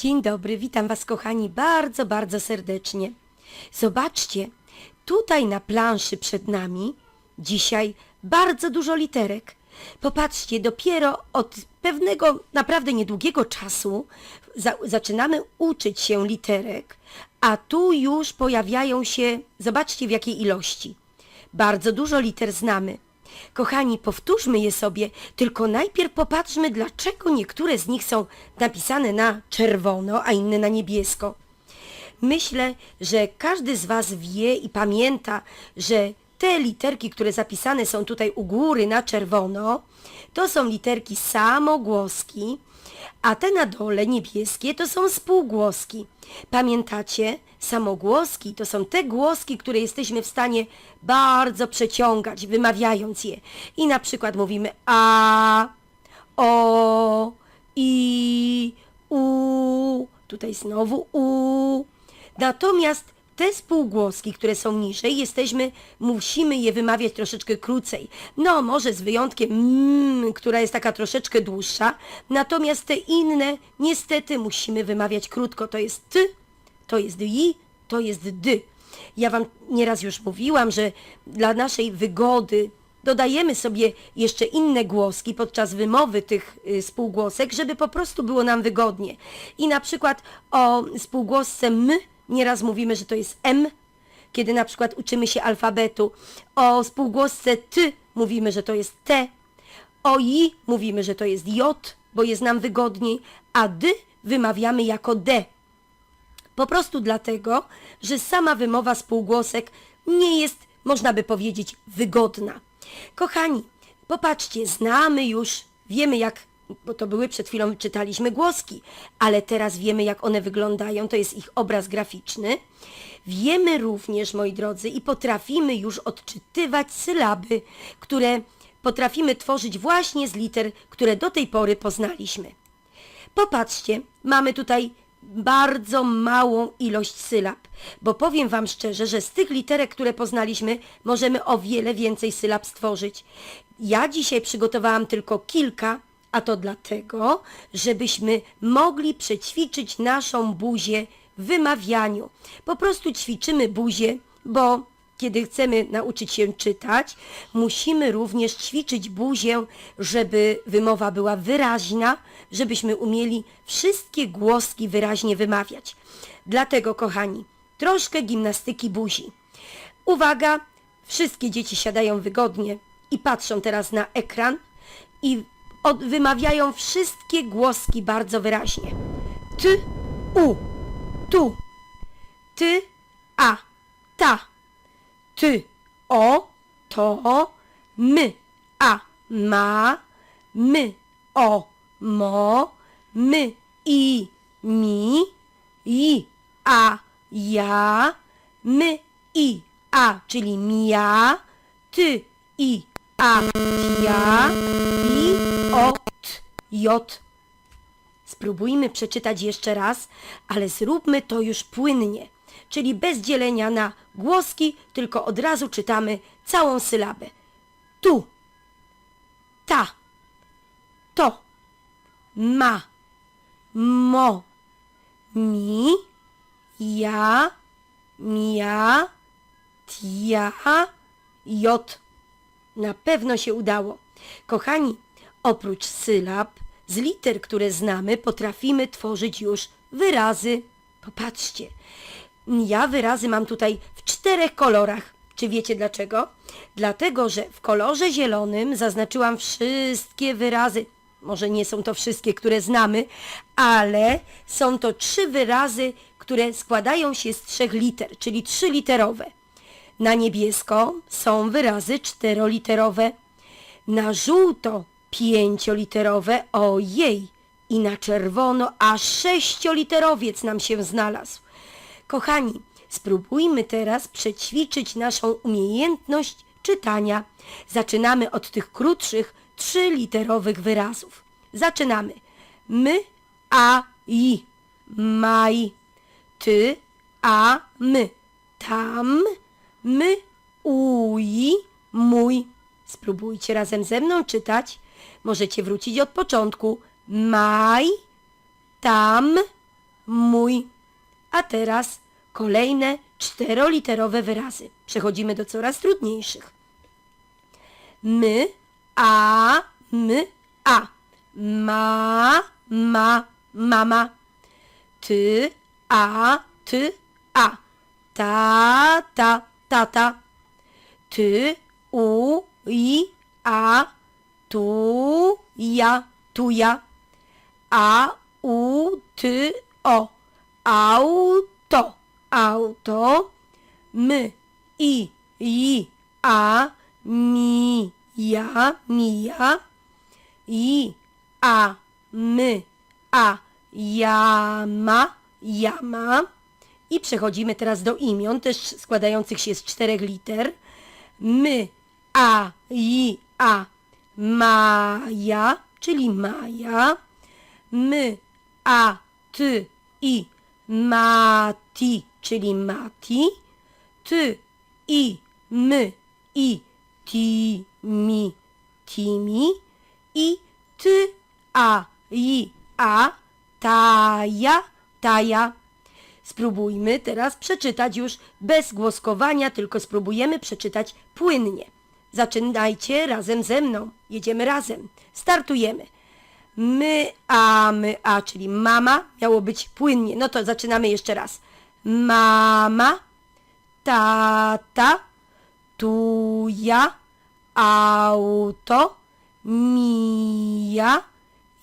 Dzień dobry, witam Was kochani bardzo, bardzo serdecznie. Zobaczcie, tutaj na planszy przed nami dzisiaj bardzo dużo literek. Popatrzcie, dopiero od pewnego naprawdę niedługiego czasu za, zaczynamy uczyć się literek, a tu już pojawiają się, zobaczcie w jakiej ilości. Bardzo dużo liter znamy. Kochani, powtórzmy je sobie, tylko najpierw popatrzmy, dlaczego niektóre z nich są napisane na czerwono, a inne na niebiesko. Myślę, że każdy z Was wie i pamięta, że te literki, które zapisane są tutaj u góry na czerwono, to są literki samogłoski, a te na dole niebieskie to są spółgłoski. Pamiętacie? Samogłoski to są te głoski, które jesteśmy w stanie bardzo przeciągać, wymawiając je. I na przykład mówimy a, o, i, u, tutaj znowu u. Natomiast te spółgłoski, które są niżej, jesteśmy, musimy je wymawiać troszeczkę krócej. No, może z wyjątkiem mm, która jest taka troszeczkę dłuższa. Natomiast te inne, niestety, musimy wymawiać krótko. To jest ty, to jest i, to jest dy. Ja wam nieraz już mówiłam, że dla naszej wygody dodajemy sobie jeszcze inne głoski podczas wymowy tych y, spółgłosek, żeby po prostu było nam wygodnie. I na przykład o spółgłosce m nieraz mówimy, że to jest m, kiedy na przykład uczymy się alfabetu. O spółgłosce ty mówimy, że to jest t. O i mówimy, że to jest j, bo jest nam wygodniej, a dy wymawiamy jako d. Po prostu dlatego, że sama wymowa spółgłosek nie jest, można by powiedzieć, wygodna. Kochani, popatrzcie, znamy już, wiemy jak, bo to były przed chwilą czytaliśmy głoski, ale teraz wiemy jak one wyglądają, to jest ich obraz graficzny. Wiemy również, moi drodzy, i potrafimy już odczytywać sylaby, które potrafimy tworzyć właśnie z liter, które do tej pory poznaliśmy. Popatrzcie, mamy tutaj bardzo małą ilość sylab, bo powiem Wam szczerze, że z tych literek, które poznaliśmy, możemy o wiele więcej sylab stworzyć. Ja dzisiaj przygotowałam tylko kilka, a to dlatego, żebyśmy mogli przećwiczyć naszą buzię w wymawianiu. Po prostu ćwiczymy buzię, bo kiedy chcemy nauczyć się czytać, musimy również ćwiczyć buzię, żeby wymowa była wyraźna, żebyśmy umieli wszystkie głoski wyraźnie wymawiać. Dlatego, kochani, troszkę gimnastyki buzi. Uwaga, wszystkie dzieci siadają wygodnie i patrzą teraz na ekran i wymawiają wszystkie głoski bardzo wyraźnie. Ty, u, tu, ty, a, ta. Ty, o, to, my, a, ma, my, o, mo, my, i, mi, i, a, ja, my, i, a, czyli mia, ty, i, a, ja, i, o, t, j. Spróbujmy przeczytać jeszcze raz, ale zróbmy to już płynnie, czyli bez dzielenia na głoski, tylko od razu czytamy całą sylabę. Tu, ta, to, ma, mo, mi, ja, mia, tia, jot. Na pewno się udało. Kochani, oprócz sylab, z liter, które znamy, potrafimy tworzyć już wyrazy. Popatrzcie, ja wyrazy mam tutaj w czterech kolorach. Czy wiecie dlaczego? Dlatego, że w kolorze zielonym zaznaczyłam wszystkie wyrazy. Może nie są to wszystkie, które znamy, ale są to trzy wyrazy, które składają się z trzech liter, czyli trzyliterowe. Na niebiesko są wyrazy czteroliterowe, na żółto pięcioliterowe, ojej, i na czerwono aż sześcioliterowiec nam się znalazł. Kochani, spróbujmy teraz przećwiczyć naszą umiejętność czytania. Zaczynamy od tych krótszych, trzyliterowych wyrazów. Zaczynamy. My, a, i, maj, ty, a, my, tam, my, uj, mój. Spróbujcie razem ze mną czytać. Możecie wrócić od początku. Maj, tam, mój. A teraz kolejne czteroliterowe wyrazy. Przechodzimy do coraz trudniejszych. My, a, my, a. Ma, ma, mama. Ty, a, ty, a. Ta, ta, tata. Ty, u, i, a. Tu, ja, tu ja. A, u, ty, o. Auto, auto. My, i, i, a. Mi, ja, mija. I, a, my, a, jama, jama. I przechodzimy teraz do imion, też składających się z czterech liter. My, a, i, a, Maja, czyli Maja. My, a, ty, i, Mati, czyli Mati. Ty, i, my, i, ti, mi, Timi. I ty, a, i, a, taja, taja. Spróbujmy teraz przeczytać już bez głoskowania, tylko spróbujemy przeczytać płynnie. Zaczynajcie razem ze mną. Jedziemy razem. Startujemy. My, a, my, a, czyli mama. Miało być płynnie. No to zaczynamy jeszcze raz. Mama, tata, tuja, auto, mija,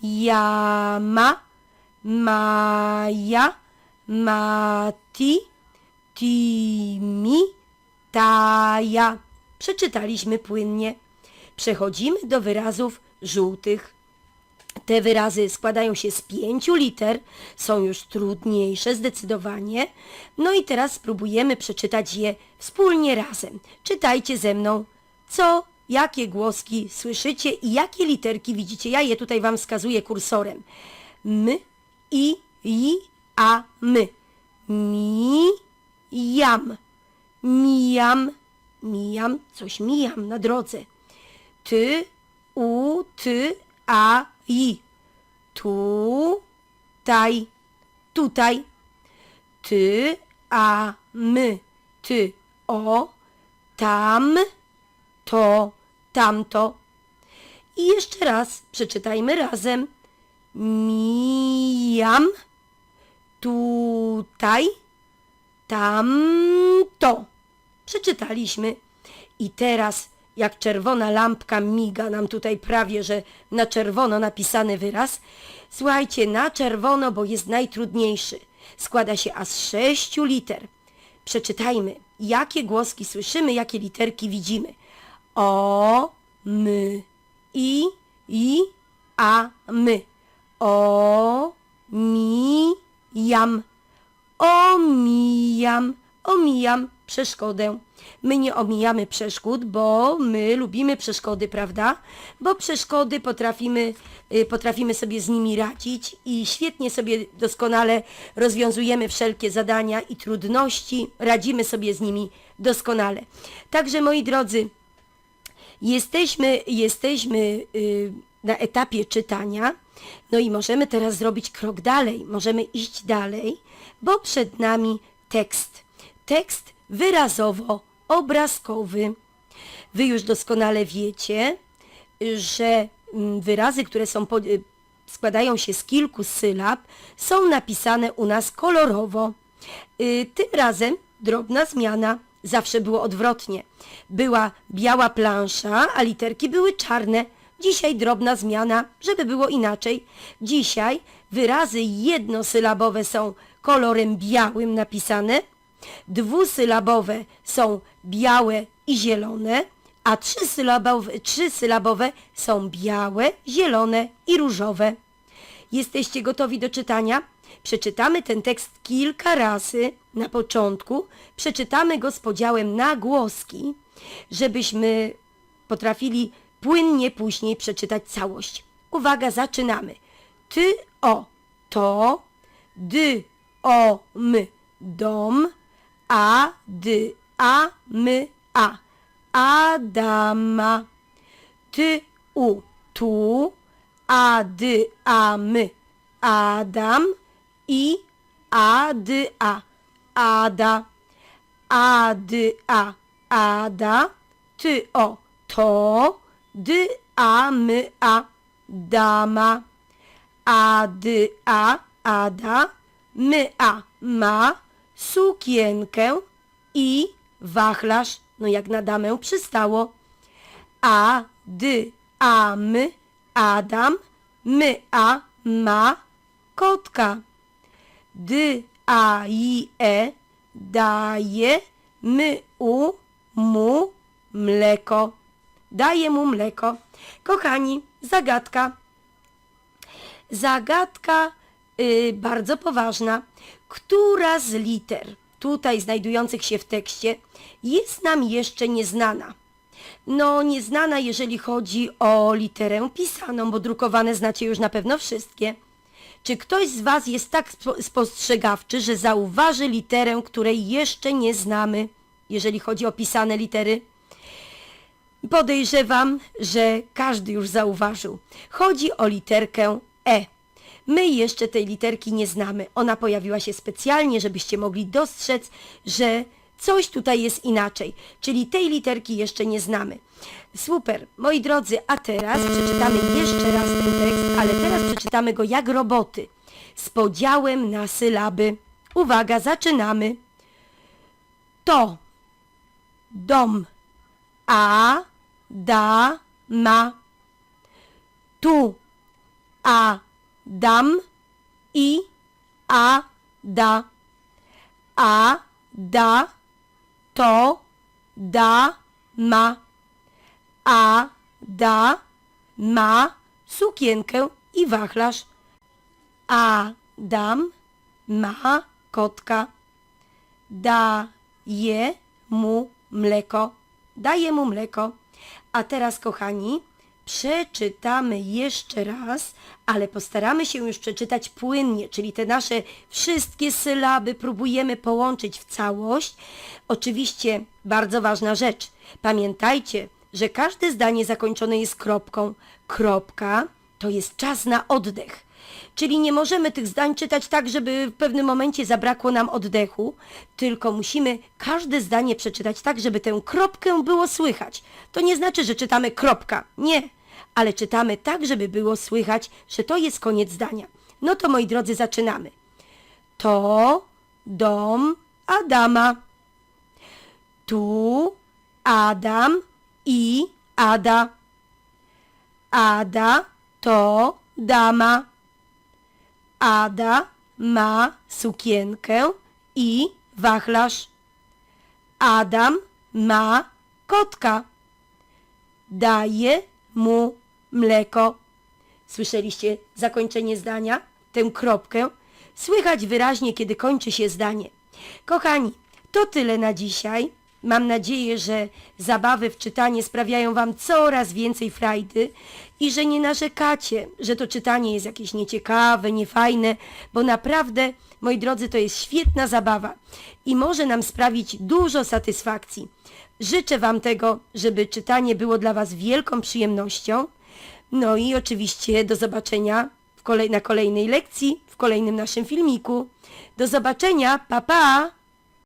jama, maja, mati, timi, taja. Przeczytaliśmy płynnie. Przechodzimy do wyrazów żółtych. Te wyrazy składają się z pięciu liter, są już trudniejsze zdecydowanie. No i teraz spróbujemy przeczytać je wspólnie razem. Czytajcie ze mną, co, jakie głoski słyszycie i jakie literki widzicie. Ja je tutaj wam wskazuję kursorem. My, i, i, a, my. Mi, jam. Mijam, mijam, coś mijam na drodze. Ty, u, ty, a, i. Tu, taj, tutaj. Ty, a, my. Ty, o, tam, to, tamto. I jeszcze raz przeczytajmy razem. Mijam, tutaj, tamto. Przeczytaliśmy. I teraz, jak czerwona lampka miga nam tutaj prawie, że na czerwono napisany wyraz, słuchajcie, na czerwono, bo jest najtrudniejszy. Składa się aż z sześciu liter. Przeczytajmy, jakie głoski słyszymy, jakie literki widzimy. O, my, i, i, a, my. O, mi, jam. Omijam, omijam przeszkodę. My nie omijamy przeszkód, bo my lubimy przeszkody, prawda? Bo przeszkody potrafimy, y, potrafimy sobie z nimi radzić i świetnie sobie doskonale rozwiązujemy wszelkie zadania i trudności, radzimy sobie z nimi doskonale. Także moi drodzy, Jesteśmy, jesteśmy y, na etapie czytania, no i możemy teraz zrobić krok dalej, możemy iść dalej, bo przed nami tekst. Tekst wyrazowo-obrazkowy. Wy już doskonale wiecie, że mm, wyrazy, które są y, składają się z kilku sylab, są napisane u nas kolorowo. Y, Tym razem drobna zmiana. Zawsze było odwrotnie. Była biała plansza, a literki były czarne. Dzisiaj drobna zmiana, żeby było inaczej. Dzisiaj wyrazy jednosylabowe są kolorem białym napisane, dwusylabowe są białe i zielone, a trzysylabowe, trzysylabowe są białe, zielone i różowe. Jesteście gotowi do czytania? Przeczytamy ten tekst kilka razy na początku. Przeczytamy go z podziałem na głoski, żebyśmy potrafili płynnie później przeczytać całość. Uwaga, zaczynamy. Ty, o, to, dy, o, my, dom, a, dy, a, my, a, Adama. Ty, u, tu, a, dy, a, my, Adam i A, dy, a. Ada. A, dy, a. Ada. Ty, o. To. Dy, a, my, a. Dama. A, dy, a. Ada. My, a. Ma. Sukienkę. I wachlarz. No jak na damę przystało. A, dy, a, my, Adam, my, a, ma, kotka. D, a, i, e, daje, my, u, mu, mleko. Daje mu mleko. Kochani, zagadka. Zagadka y, bardzo poważna. Która z liter tutaj znajdujących się w tekście jest nam jeszcze nieznana? No, nieznana, jeżeli chodzi o literę pisaną, bo drukowane znacie już na pewno wszystkie. Czy ktoś z Was jest tak spo- spostrzegawczy, że zauważy literę, której jeszcze nie znamy, jeżeli chodzi o pisane litery? Podejrzewam, że każdy już zauważył. Chodzi o literkę E. My jeszcze tej literki nie znamy. Ona pojawiła się specjalnie, żebyście mogli dostrzec, że coś tutaj jest inaczej. Czyli tej literki jeszcze nie znamy. Super. Moi drodzy, a teraz przeczytamy jeszcze raz ten tekst, ale teraz przeczytamy go jak roboty. Z podziałem na sylaby. Uwaga, zaczynamy. To. Dom. A, da, ma. Tu, a, dam, i, a, da. A, da, to, da, ma. A, da, ma sukienkę i wachlarz. A, dam, ma kotka. Daje mu mleko. Daje mu mleko. A teraz, kochani, przeczytamy jeszcze raz, ale postaramy się już przeczytać płynnie, czyli te nasze wszystkie sylaby próbujemy połączyć w całość. Oczywiście bardzo ważna rzecz. Pamiętajcie, że każde zdanie zakończone jest kropką. Kropka to jest czas na oddech. Czyli nie możemy tych zdań czytać tak, żeby w pewnym momencie zabrakło nam oddechu, tylko musimy każde zdanie przeczytać tak, żeby tę kropkę było słychać. To nie znaczy, że czytamy kropka. Nie, ale czytamy tak, żeby było słychać, że to jest koniec zdania. No to moi drodzy, zaczynamy. To dom Adama. Tu Adam i Ada. Ada to dama. Ada ma sukienkę i wachlarz. Adam ma kotka. Daje mu mleko. Słyszeliście zakończenie zdania? Tę kropkę? Słychać wyraźnie, kiedy kończy się zdanie. Kochani, to tyle na dzisiaj. Mam nadzieję, że zabawy w czytanie sprawiają Wam coraz więcej frajdy i że nie narzekacie, że to czytanie jest jakieś nieciekawe, niefajne, bo naprawdę, moi drodzy, to jest świetna zabawa i może nam sprawić dużo satysfakcji. Życzę Wam tego, żeby czytanie było dla Was wielką przyjemnością. No i oczywiście do zobaczenia kolej, na kolejnej lekcji, w kolejnym naszym filmiku. Do zobaczenia, pa pa!